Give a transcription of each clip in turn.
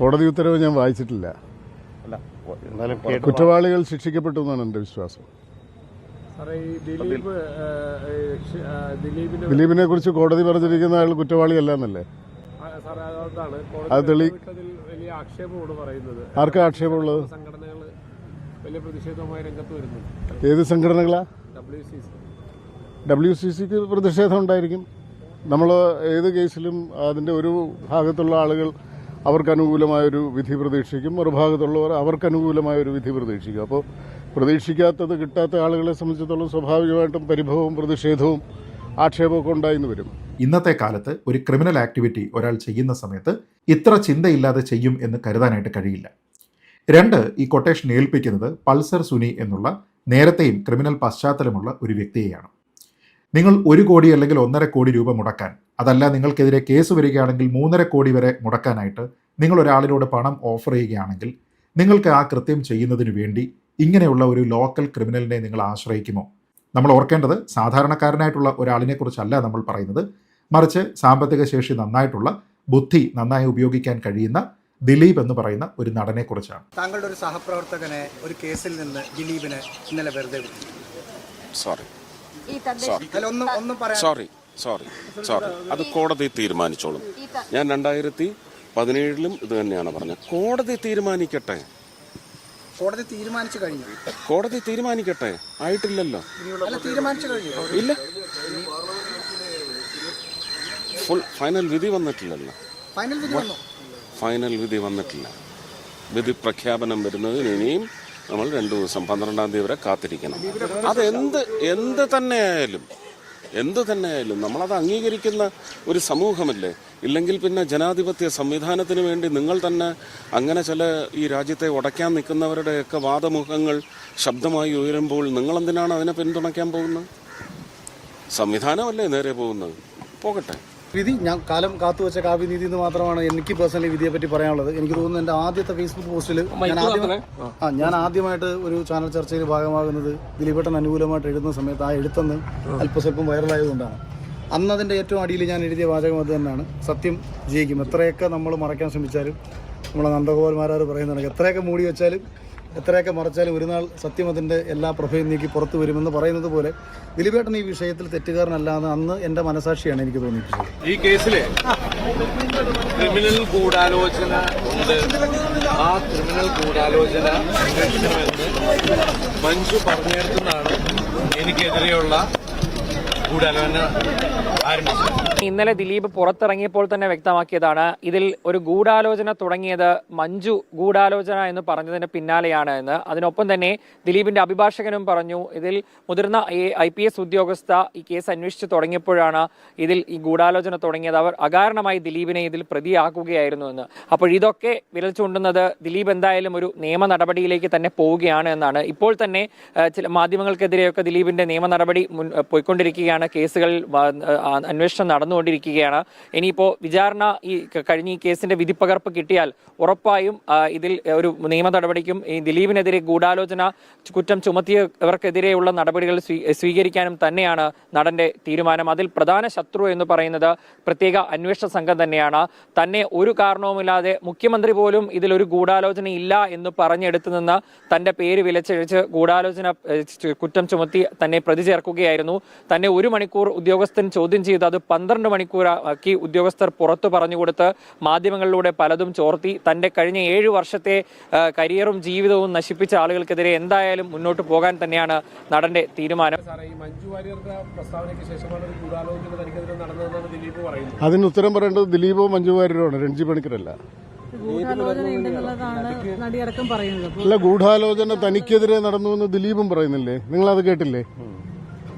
കോടതി ഉത്തരവ് ഞാൻ വായിച്ചിട്ടില്ല. അല്ല എന്നാലും കേട്ടു കുറ്റവാളികൾ ശിക്ഷിക്കപ്പെട്ടു എന്നാണ് എന്റെ വിശ്വാസം. ദിലീപിനെ കുറിച്ച് കോടതി പറഞ്ഞിരിക്കുന്ന അയാൾ കുറ്റവാളിയല്ല എന്നല്ലേ? അത് കോടതി തെളി- ആർക്കാ ആക്ഷേപമുള്ളത്? ഏത് സംഘടനകളാ? ഡബ്ല്യു സി സിക്ക് പ്രതിഷേധം ഉണ്ടായിരിക്കും. നമ്മൾ ഏത് കേസിലും അതിന്റെ ഒരു ഭാഗത്തുള്ള ആളുകൾ അവർക്ക് അനുകൂലമായൊരു വിധി പ്രതീക്ഷിക്കും. മറുഭാഗത്തുള്ളവർ അവർക്ക് അനുകൂലമായൊരു വിധി പ്രതീക്ഷിക്കും. അപ്പോൾ പ്രതീക്ഷിക്കാത്തത് കിട്ടാത്ത ആളുകളെ സംബന്ധിച്ചിടത്തോളം സ്വാഭാവികമായിട്ടും പരിഭവവും പ്രതിഷേധവും ആക്ഷേപമൊക്കെ ഉണ്ടായിന്ന് വരും. ഇന്നത്തെ കാലത്ത് ഒരു ക്രിമിനൽ ആക്ടിവിറ്റി ഒരാൾ ചെയ്യുന്ന സമയത്ത് ഇത്ര ചിന്തയില്ലാതെ ചെയ്യും എന്ന് കരുതാനായിട്ട് കഴിയില്ല. രണ്ട് ഈ കൊട്ടേഷൻ ഏൽപ്പിക്കുന്നത് പൾസർ സുനി എന്നുള്ള നേരത്തെയും ക്രിമിനൽ പശ്ചാത്തലമുള്ള ഒരു വ്യക്തിയെയാണ്. നിങ്ങൾ ഒരു കോടി അല്ലെങ്കിൽ ഒന്നര കോടി രൂപ മുടക്കാൻ അതല്ല നിങ്ങൾക്കെതിരെ കേസ് വരികയാണെങ്കിൽ മൂന്നര കോടി വരെ മുടക്കാനായിട്ട് നിങ്ങൾ ഒരാളിനോട് പണം ഓഫർ ചെയ്യുകയാണെങ്കിൽ നിങ്ങൾക്ക് ആ കൃത്യം ചെയ്യുന്നതിന് വേണ്ടി ഇങ്ങനെയുള്ള ഒരു ലോക്കൽ ക്രിമിനലിനെ നിങ്ങൾ ആശ്രയിക്കുമോ? നമ്മൾ ഓർക്കേണ്ടത് സാധാരണക്കാരനായിട്ടുള്ള ഒരാളിനെക്കുറിച്ചല്ല നമ്മൾ പറയുന്നത്. മറിച്ച് സാമ്പത്തിക ശേഷി നന്നായിട്ടുള്ള ബുദ്ധി നന്നായി ഉപയോഗിക്കാൻ കഴിയുന്ന ദിലീപ് എന്ന് പറയുന്ന ഒരു നടനെ കുറിച്ചാണ് താങ്കളുടെ ഒരു സഹപ്രവർത്തകനെ ഒരു കേസിൽ നിന്ന് ദിലീപിനെ ഇന്നലെ വെറുതെ വിട്ടു. സോറി സോറി സോറി സോറി അത് കോടതി തീരുമാനിച്ചോളും. ഞാൻ രണ്ടായിരത്തി പതിനേഴിലും ഇത് തന്നെയാണ് പറഞ്ഞത്. കോടതി തീരുമാനിക്കട്ടെ? കോടതി തീരുമാനിച്ചു കഴിഞ്ഞു. കോടതി തീരുമാനിക്കട്ടെ? ആയിട്ടില്ലല്ലോ. അല്ല തീരുമാനിച്ചു കഴിഞ്ഞു. ഇല്ല. ഫുൾ ഫൈനൽ വിധി വന്നിട്ടില്ലല്ലോ. ഫൈനൽ വിധി വന്നു. ഫൈനൽ വിധി വന്നിട്ടില്ല. വിധി പ്രഖ്യാപനം വരുന്നതിന് ഇനിയും നമ്മൾ രണ്ടു ദിവസം പന്ത്രണ്ടാം തീയതി വരെ കാത്തിരിക്കണം. അത് എന്ത് എന്ത് തന്നെയായാലും എന്ത് തന്നെയായാലും നമ്മളത് അംഗീകരിക്കുന്ന ഒരു സമൂഹമല്ലേ? ഇല്ലെങ്കിൽ പിന്നെ ജനാധിപത്യ സംവിധാനത്തിന് വേണ്ടി നിങ്ങൾ തന്നെ അങ്ങനെ ചില ഈ രാജ്യത്തെ ഉടയ്ക്കാൻ നിൽക്കുന്നവരുടെയൊക്കെ വാദമുഖങ്ങൾ ശബ്ദമായി ഉയരുമ്പോൾ നിങ്ങളെന്തിനാണ് അതിനെ പിന്തുണയ്ക്കാൻ പോകുന്നത്? സംവിധാനമല്ലേ നേരെ പോകുന്നത്? പോകട്ടെ. വിധി ഞാൻ കാലം കാത്തു കാത്തുവെച്ച കാവ്യനീതി എന്ന് മാത്രമാണ് എനിക്ക് പേഴ്സണലി വിധിയെ പറ്റി പറയാനുള്ളത്. എനിക്ക് തോന്നുന്നു എന്റെ ആദ്യത്തെ ഫേസ്ബുക്ക് പോസ്റ്റിൽ ഞാൻ ആദ്യം ആ ഞാൻ ആദ്യമായിട്ട് ഒരു ചാനൽ ചർച്ചയിൽ ഭാഗമാകുന്നത് ദിലീപേട്ടൻ അനുകൂലമായിട്ട് എഴുതുന്ന സമയത്ത് ആ എഴുത്തെന്ന് അല്പസ്വല്പം വൈറലായതുകൊണ്ടാണ്. അന്ന് അതിന്റെ ഏറ്റവും അടിയിൽ ഞാൻ എഴുതിയ വാചകം അത് തന്നെയാണ്. സത്യം ജയിക്കും. എത്രയൊക്കെ നമ്മൾ മറയ്ക്കാൻ ശ്രമിച്ചാലും നമ്മളെ നന്ദഗോപാൽമാരാർ പറയുന്നുണ്ട് എത്രയൊക്കെ മൂടി വെച്ചാലും എത്രയൊക്കെ മറച്ചാലും ഒരു നാൾ സത്യം അതിന്റെ എല്ലാ പ്രഭയും നീക്കി പുറത്തു വരുമെന്ന് പറയുന്നത് പോലെ ദിലീപേട്ടൻ ഈ വിഷയത്തിൽ തെറ്റുകാരനല്ലാന്ന് അന്ന് എന്റെ മനസാക്ഷിയാണ് എനിക്ക് തോന്നിയിട്ടുള്ളത്. ഈ കേസിൽ ക്രിമിനൽ ഗൂഢാലോചന ഉണ്ട്. ആ ക്രിമിനൽ ഗൂഢാലോചന മഞ്ജു പറഞ്ഞെടുത്തുനിന്നാണ് എനിക്കെതിരെയുള്ള ഇന്നലെ ദിലീപ് പുറത്തിറങ്ങിയപ്പോൾ തന്നെ വ്യക്തമാക്കിയതാണ്. ഇതിൽ ഒരു ഗൂഢാലോചന തുടങ്ങിയത് മഞ്ജു ഗൂഢാലോചന എന്ന് പറഞ്ഞതിന് പിന്നാലെയാണ് എന്ന്. അതിനൊപ്പം തന്നെ ദിലീപിന്റെ അഭിഭാഷകനും പറഞ്ഞു ഇതിൽ മുതിർന്ന ഐ പി എസ് ഉദ്യോഗസ്ഥ ഈ കേസ് അന്വേഷിച്ച് തുടങ്ങിയപ്പോഴാണ് ഇതിൽ ഈ ഗൂഢാലോചന തുടങ്ങിയത്. അവർ അകാരണമായി ദിലീപിനെ ഇതിൽ പ്രതിയാക്കുകയായിരുന്നു എന്ന്. അപ്പോൾ ഇതൊക്കെ വിരൽ ചൂണ്ടുന്നത് ദിലീപ് എന്തായാലും ഒരു നിയമ നടപടിയിലേക്ക് തന്നെ പോവുകയാണ് എന്നാണ്. ഇപ്പോൾ തന്നെ ചില മാധ്യമങ്ങൾക്കെതിരെയൊക്കെ ദിലീപിന്റെ നിയമ നടപടി മുൻ പോയിക്കൊണ്ടിരിക്കുകയാണ് കേസുകൾ അന്വേഷണം നടന്നുകൊണ്ടിരിക്കുകയാണ്. ഇനിയിപ്പോൾ വിചാരണ ഈ കഴിഞ്ഞ ഈ കേസിന്റെ വിധിപ്പകർപ്പ് കിട്ടിയാൽ ഉറപ്പായും ഇതിൽ ഒരു നിയമ നടപടിക്കും ഈ ദിലീപിനെതിരെ ഗൂഢാലോചന കുറ്റം ചുമത്തിയവർക്കെതിരെയുള്ള നടപടികൾ സ്വീ- സ്വീകരിക്കാനും തന്നെയാണ് നടന്റെ തീരുമാനം. അതിൽ പ്രധാന ശത്രു എന്ന് പറയുന്നത് പ്രത്യേക അന്വേഷണ സംഘം തന്നെയാണ്. തന്നെ ഒരു കാരണവുമില്ലാതെ മുഖ്യമന്ത്രി പോലും ഇതിലൊരു ഗൂഢാലോചന ഇല്ല എന്ന് പറഞ്ഞെടുത്തു നിന്ന് തന്റെ പേര് വിലച്ചഴിച്ച് ഗൂഢാലോചന കുറ്റം ചുമത്തി തന്നെ പ്രതി ചേർക്കുകയായിരുന്നു. തന്നെ ഒരു മണിക്കൂർ ഉദ്യോഗസ്ഥൻ ചോദ്യം ചെയ്ത് അത് പന്ത്രണ്ട് മണിക്കൂറാക്കി ഉദ്യോഗസ്ഥർ പുറത്തു പറഞ്ഞുകൊടുത്ത് മാധ്യമങ്ങളിലൂടെ പലതും ചോർത്തി തന്റെ കഴിഞ്ഞ ഏഴ് വർഷത്തെ കരിയറും ജീവിതവും നശിപ്പിച്ച ആളുകൾക്കെതിരെ എന്തായാലും മുന്നോട്ട് പോകാൻ തന്നെയാണ് നടന്റെ തീരുമാനം. സാറേ മഞ്ജു വാര്യരുടെ പ്രസ്താവനയ്ക്ക് ശേഷമാണ് ഒരു ഗൂഢാലോചന തനിക്കെതിരെ നടന്നതെന്നാണ് ദിലീപ് പറയുന്നത്. അതിന് ഉത്തരം പറയേണ്ടത് ദിലീപോ മഞ്ജു വാര്യരുമാണ് രഞ്ജി പണിക്കരല്ല. അല്ല ഗൂഢാലോചന തനിക്കെതിരെ നടന്നു എന്ന് ദിലീപും പറയുന്നില്ലേ? നിങ്ങൾ അത് കേട്ടില്ലേ?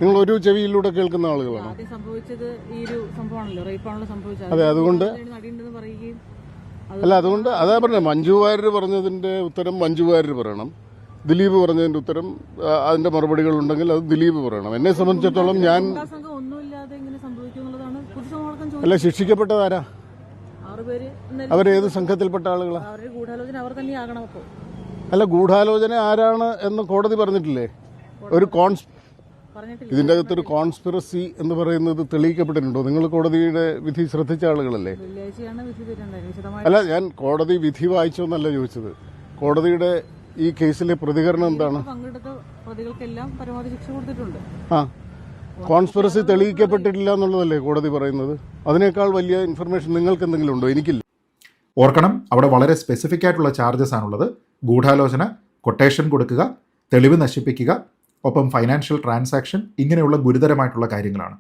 നിങ്ങൾ ഒരു ചെവിയിലൂടെ കേൾക്കുന്ന ആളുകളാണ്? ആദ്യം സംഭവിച്ചത് ഈ ഒരു സംഭവമാണല്ലോ. റേപ്പാണല്ലോ സംഭവിച്ചത്. അതെ, അതുകൊണ്ട് നടിയുണ്ടെന്ന് പറയുകയും അല്ല അതുകൊണ്ട് അതാ പറഞ്ഞത് മഞ്ജു വാര്യർ പറഞ്ഞതിന്റെ ഉത്തരം മഞ്ജു വാര്യർ പറയണം. ദിലീപ് പറഞ്ഞതിന്റെ ഉത്തരം അതിന്റെ മറുപടികൾ ഉണ്ടെങ്കിൽ അത് ദിലീപ് പറയണം. എന്നെ സംബന്ധിച്ചിടത്തോളം ഞാൻ അല്ല ശിക്ഷിക്കപ്പെട്ടത് ആരാ? ആറുപേര് ഇന്നലെ അവരേത് സംഘത്തിൽപ്പെട്ട ആളുകളാ? അല്ല ഗൂഢാലോചന ആരാണ് എന്ന് കോടതി പറഞ്ഞിട്ടില്ലേ? ഒരു കോൺസ് ഇതിന്റെ അകത്തൊരു കോൺസ്പിറസി എന്ന് പറയുന്നത് തെളിയിക്കപ്പെട്ടിട്ടുണ്ടോ? നിങ്ങൾ കോടതിയുടെ വിധി ശ്രദ്ധിച്ച ആളുകളല്ലേ? അല്ല ഞാൻ കോടതി വിധി വായിച്ചോ എന്നല്ല ചോദിച്ചത്. കോടതിയുടെ ഈ കേസിലെ പ്രതികരണം എന്താണ്? പ്രതികൾക്കെല്ലാം പരമാവധി കൊടുത്തിട്ടുണ്ട്. ആ. കോൺസ്പിറസി തെളിയിക്കപ്പെട്ടിട്ടില്ല എന്നുള്ളതല്ലേ കോടതി പറയുന്നത്? അതിനേക്കാൾ വലിയ ഇൻഫർമേഷൻ നിങ്ങൾക്ക് എന്തെങ്കിലും ഉണ്ടോ? എനിക്കില്ല. ഓർക്കണം അവിടെ വളരെ സ്പെസിഫിക് ആയിട്ടുള്ള ചാർജസ് ആണുള്ളത്. ഗൂഢാലോചന കൊട്ടേഷൻ കൊടുക്കുക തെളിവ് നശിപ്പിക്കുക ഒപ്പം ഫൈനാൻഷ്യൽ ട്രാൻസാക്ഷൻ ഇങ്ങനെയുള്ള ഗുരുതരമായിട്ടുള്ള കാര്യങ്ങളാണ്.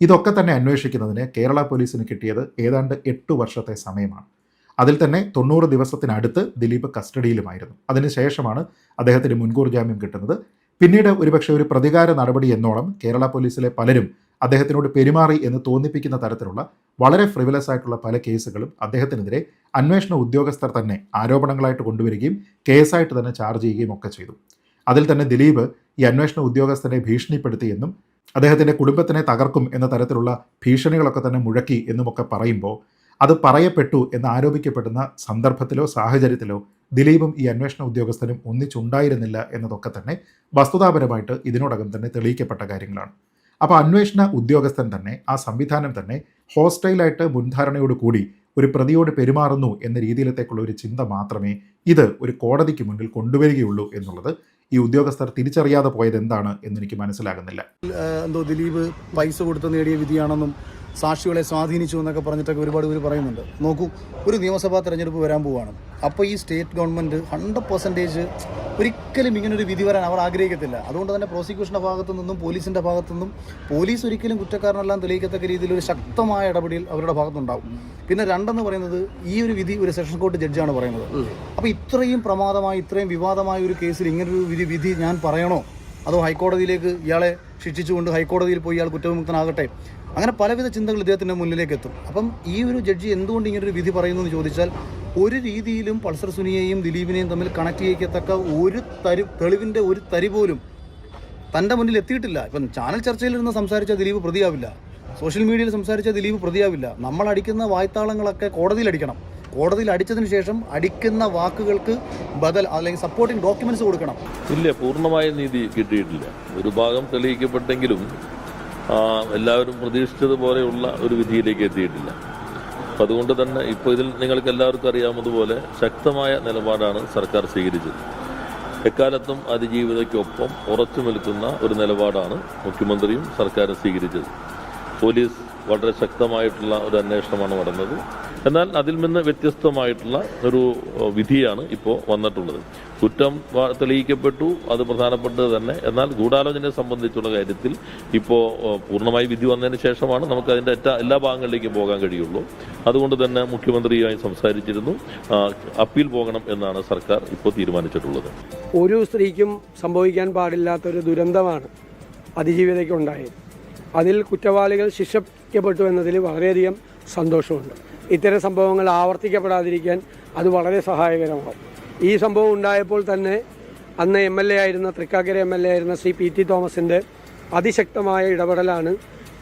ഇതൊക്കെ തന്നെ അന്വേഷിക്കുന്നതിന് കേരള പോലീസിന് കിട്ടിയത് ഏതാണ്ട് എട്ട് വർഷത്തെ സമയമാണ്. അതിൽ തന്നെ തൊണ്ണൂറ് ദിവസത്തിനടുത്ത് ദിലീപ് കസ്റ്റഡിയിലുമായിരുന്നു. അതിനുശേഷമാണ് അദ്ദേഹത്തിന് മുൻകൂർ ജാമ്യം കിട്ടുന്നത്. പിന്നീട് ഒരുപക്ഷെ ഒരു പ്രതികാര നടപടി എന്നോളം കേരള പോലീസിലെ പലരും അദ്ദേഹത്തിനോട് പെരുമാറി എന്ന് തോന്നിപ്പിക്കുന്ന തരത്തിലുള്ള വളരെ ഫ്രിവലസ് ആയിട്ടുള്ള പല കേസുകളും അദ്ദേഹത്തിനെതിരെ അന്വേഷണ ഉദ്യോഗസ്ഥർ തന്നെ ആരോപണങ്ങളായിട്ട് കൊണ്ടുവരികയും കേസായിട്ട് തന്നെ ചാർജ് ചെയ്യുകയും ഒക്കെ ചെയ്തു. അതിൽ തന്നെ ദിലീപ് ഈ അന്വേഷണ ഉദ്യോഗസ്ഥനെ ഭീഷണിപ്പെടുത്തിയെന്നും അദ്ദേഹത്തിന്റെ കുടുംബത്തിനെ തകർക്കും എന്ന തരത്തിലുള്ള ഭീഷണികളൊക്കെ തന്നെ മുഴക്കി എന്നുമൊക്കെ പറയുമ്പോൾ അത് പറയപ്പെട്ടു എന്ന് ആരോപിക്കപ്പെടുന്ന സന്ദർഭത്തിലോ സാഹചര്യത്തിലോ ദിലീപും ഈ അന്വേഷണ ഉദ്യോഗസ്ഥനും ഒന്നിച്ചുണ്ടായിരുന്നില്ല എന്നതൊക്കെ തന്നെ വസ്തുതാപരമായിട്ട് ഇതിനോടകം തന്നെ തെളിയിക്കപ്പെട്ട കാര്യങ്ങളാണ്. അപ്പോൾ അന്വേഷണ ഉദ്യോഗസ്ഥൻ തന്നെ ആ സംവിധാനം തന്നെ ഹോസ്റ്റൈലായിട്ട് മുൻധാരണയോട് കൂടി ഒരു പ്രതിയോട് പെരുമാറുന്നു എന്ന രീതിയിലത്തേക്കുള്ള ഒരു ചിന്ത മാത്രമേ ഇത് ഒരു കോടതിക്ക് മുന്നിൽ കൊണ്ടുവരികയുള്ളൂ എന്നുള്ളത് ഈ ഉദ്യോഗസ്ഥർ തിരിച്ചറിയാതെ പോയത് എന്താണ് എന്നെനിക്ക് മനസ്സിലാകുന്നില്ല. എന്തോ ദിലീപ് പൈസ കൊടുത്ത് നേടിയ വിധിയാണെന്നും സാക്ഷികളെ സ്വാധീനിച്ചു എന്നൊക്കെ പറഞ്ഞിട്ടൊക്കെ ഒരുപാട് പേര് പറയുന്നുണ്ട്. നോക്കൂ ഒരു നിയമസഭാ തെരഞ്ഞെടുപ്പ് വരാൻ പോവുകയാണ് അപ്പോൾ ഈ സ്റ്റേറ്റ് ഗവൺമെന്റ് ഹൺഡ്രഡ് പെർസെന്റേജ് ഒരിക്കലും ഇങ്ങനൊരു വിധി വരാൻ അവർ ആഗ്രഹിക്കത്തില്ല. അതുകൊണ്ട് തന്നെ പ്രോസിക്യൂഷന്റെ ഭാഗത്തു നിന്നും പോലീസിന്റെ ഭാഗത്തു നിന്നും പോലീസ് ഒരിക്കലും കുറ്റക്കാരനെല്ലാം തെളിയിക്കത്തക്ക രീതിയിൽ ഒരു ശക്തമായ ഇടപെടൽ അവരുടെ ഭാഗത്തുണ്ടാവും. പിന്നെ രണ്ടെന്ന് പറയുന്നത് ഈ ഒരു വിധി ഒരു സെഷൻ കോർട്ട് ജഡ്ജാണ് പറയുന്നത്. അപ്പോൾ ഇത്രയും പ്രമാദമായി ഇത്രയും വിവാദമായ ഒരു കേസിൽ ഇങ്ങനൊരു വിധി വിധി ഞാൻ പറയണോ? അതോ ഹൈക്കോടതിയിലേക്ക് ഇയാളെ ശിക്ഷിച്ചുകൊണ്ട് ഹൈക്കോടതിയിൽ പോയി ഇയാൾ കുറ്റവിമുക്തനാകട്ടെ? അങ്ങനെ പലവിധ ചിന്തകൾ ഇദ്ദേഹത്തിന്റെ മുന്നിലേക്ക് എത്തും. അപ്പം ഈ ഒരു ജഡ്ജി എന്തുകൊണ്ട് ഇങ്ങനൊരു വിധി പറയുന്നു എന്ന് ചോദിച്ചാൽ ഒരു രീതിയിലും പൾസർ സുനിയെയും ദിലീപിനെയും തമ്മിൽ കണക്ട് ചെയ്യിക്കത്തക്ക ഒരു തരി തെളിവിന്റെ ഒരു തരി പോലും തന്റെ മുന്നിൽ എത്തിയിട്ടില്ല. ഇപ്പം ചാനൽ ചർച്ചയിലിരുന്ന് സംസാരിച്ച ദിലീപ് പ്രതിയാവില്ല. സോഷ്യൽ മീഡിയയിൽ സംസാരിച്ച ദിലീപ് പ്രതിയാവില്ല. നമ്മൾ അടിക്കുന്ന വായ്ത്താളങ്ങളൊക്കെ കോടതിയിൽ അടിക്കണം. കോടതിയിൽ അടിച്ചതിന് ശേഷം അടിക്കുന്ന വാക്കുകൾക്ക് ബദൽ അല്ലെങ്കിൽ സപ്പോർട്ടിംഗ് ഡോക്യുമെന്റ്സ് കൊടുക്കണം. ഇല്ല പൂർണമായ നീതി കിട്ടിയിട്ടില്ല. ഒരു ഭാഗം തെളിയിക്കപ്പെട്ടെങ്കിലും എല്ലാവരും പ്രതീക്ഷിച്ചതുപോലെയുള്ള ഒരു വിധിയിലേക്ക് എത്തിയിട്ടില്ല. അപ്പം അതുകൊണ്ട് തന്നെ ഇപ്പോൾ ഇതിൽ നിങ്ങൾക്ക് എല്ലാവർക്കും അറിയാവുന്നതുപോലെ ശക്തമായ നിലപാടാണ് സർക്കാർ സ്വീകരിച്ചത്. എക്കാലത്തും അതിജീവിതയ്ക്കൊപ്പം ഉറച്ചു നിൽക്കുന്ന ഒരു നിലപാടാണ് മുഖ്യമന്ത്രിയും സർക്കാരും സ്വീകരിച്ചത്. പോലീസ് വളരെ ശക്തമായിട്ടുള്ള ഒരു അന്വേഷണമാണ് നടന്നത്. എന്നാൽ അതിൽ നിന്ന് വ്യത്യസ്തമായിട്ടുള്ള ഒരു വിധിയാണ് ഇപ്പോൾ വന്നിട്ടുള്ളത്. കുറ്റം തെളിയിക്കപ്പെട്ടു അത് പ്രധാനപ്പെട്ടത് തന്നെ. എന്നാൽ ഗൂഢാലോചനയെ സംബന്ധിച്ചുള്ള കാര്യത്തിൽ ഇപ്പോൾ പൂർണമായി വിധി വന്നതിന് ശേഷമാണ് നമുക്ക് അതിന്റെ എല്ലാ എല്ലാ ഭാഗങ്ങളിലേക്കും പോകാൻ കഴിയുള്ളൂ. അതുകൊണ്ട് തന്നെ മുഖ്യമന്ത്രിയുമായി സംസാരിച്ചിരുന്നു. അപ്പീൽ പോകണം എന്നാണ് സർക്കാർ ഇപ്പോൾ തീരുമാനിച്ചിട്ടുള്ളത്. ഒരു സ്ത്രീക്കും സംഭവിക്കാൻ പാടില്ലാത്തൊരു ദുരന്തമാണ് അതിജീവിതയ്ക്കുണ്ടായത്. അതിൽ കുറ്റവാളികൾ ശിക്ഷിക്കപ്പെട്ടു എന്നതിൽ വളരെയധികം സന്തോഷമുണ്ട്. ഇത്തരം സംഭവങ്ങൾ ആവർത്തിക്കപ്പെടാതിരിക്കാൻ അത് വളരെ സഹായകരമാകും. ഈ സംഭവം ഉണ്ടായപ്പോൾ തന്നെ അന്ന് എം എൽ എ ആയിരുന്ന തൃക്കാക്കര എം എൽ എ ആയിരുന്ന ശ്രീ പി ടി തോമസിന്റെ അതിശക്തമായ ഇടപെടലാണ്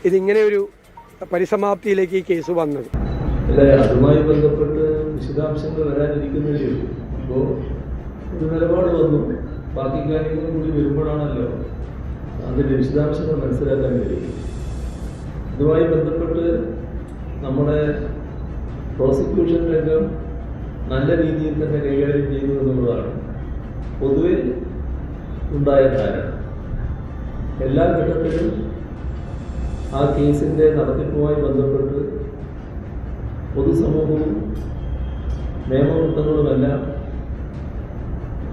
ഇതിങ്ങനെ ഒരു പരിസമാപ്തിയിലേക്ക് ഈ കേസ് വന്നത്. അല്ല അതുമായി ബന്ധപ്പെട്ട് വിശദാംശങ്ങൾ വരാനിരിക്കുന്നില്ലേ ഇപ്പോൾ ഒരു വന്നു. ബാക്കി കാര്യങ്ങൾ കൂടി വരുമ്പോഴാണല്ലോ അതിന്റെ വിശദാംശങ്ങൾ മനസ്സിലാക്കാൻ കഴിയും ഇതുമായി ബന്ധപ്പെട്ട് നമ്മുടെ പ്രോസിക്യൂഷൻ രംഗം നല്ല രീതിയിൽ തന്നെ കൈകാര്യം ചെയ്യുന്നു എന്നുള്ളതാണ് പൊതുവെ ഉണ്ടായ ധാരണ. എല്ലാ ഘട്ടത്തിലും ആ കേസിന്റെ നടത്തിപ്പുമായി ബന്ധപ്പെട്ട് പൊതുസമൂഹവും നിയമവൃത്തങ്ങളുമെല്ലാം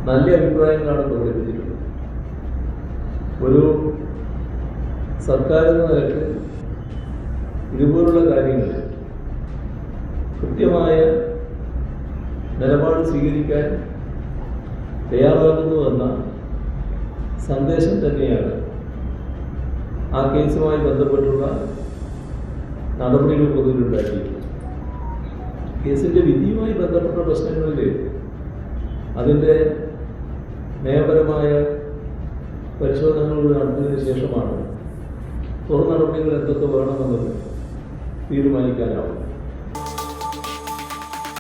നല്ല അഭിപ്രായങ്ങളാണ് പ്രകടിപ്പിച്ചിട്ടുള്ളത്. ഒരു സർക്കാർ എന്ന നിലയ്ക്ക് ഇതുപോലുള്ള കാര്യങ്ങളിൽ കൃത്യമായ നിലപാട് സ്വീകരിക്കാൻ തയ്യാറാകുന്നു എന്ന സന്ദേശം തന്നെയാണ് ആ കേസുമായി ബന്ധപ്പെട്ടുള്ള നടപടികൾ പൊതുവിലുണ്ടാക്കിയിട്ടുള്ളത് കേസിന്റെ വിധിയുമായി ബന്ധപ്പെട്ട പ്രശ്നങ്ങളിൽ അതിന്റെ നിയമപരമായ പരിശോധനകൾ നടത്തിയതിനു ശേഷമാണ് തുടർ നടപടികൾ എന്തൊക്കെ വേണമെന്നത് തീരുമാനിക്കാനാവും